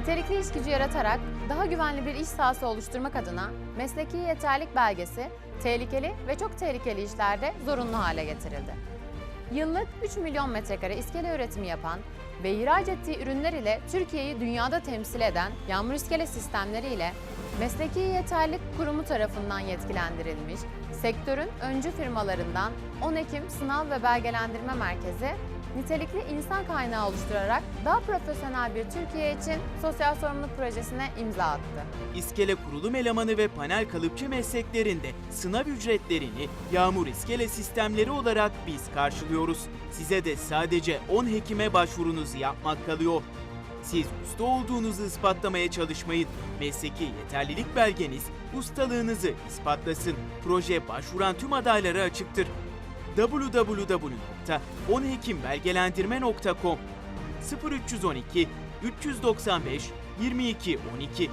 Nitelikli iş yaratarak daha güvenli bir iş sahası oluşturmak adına mesleki yeterlik belgesi tehlikeli ve çok tehlikeli işlerde zorunlu hale getirildi. Yıllık 3 milyon metrekare iskele üretimi yapan ve ihraç ettiği ürünler ile Türkiye'yi dünyada temsil eden Yağmur İskele Sistemleri ile Mesleki Yeterlik Kurumu tarafından yetkilendirilmiş, sektörün öncü firmalarından 10 Ekim Sınav ve Belgelendirme Merkezi, nitelikli insan kaynağı oluşturarak daha profesyonel bir Türkiye için sosyal sorumluluk projesine imza attı. İskele kurulum elemanı ve panel kalıpçı mesleklerinde sınav ücretlerini Yağmur İskele sistemleri olarak biz karşılıyoruz. Size de sadece 10 hekime başvurunuzu yapmak kalıyor. Siz usta olduğunuzu ispatlamaya çalışmayın. Mesleki yeterlilik belgeniz ustalığınızı ispatlasın. Proje başvuran tüm adaylara açıktır. www.10hekimbelgelendirme.com 0312 395 22 12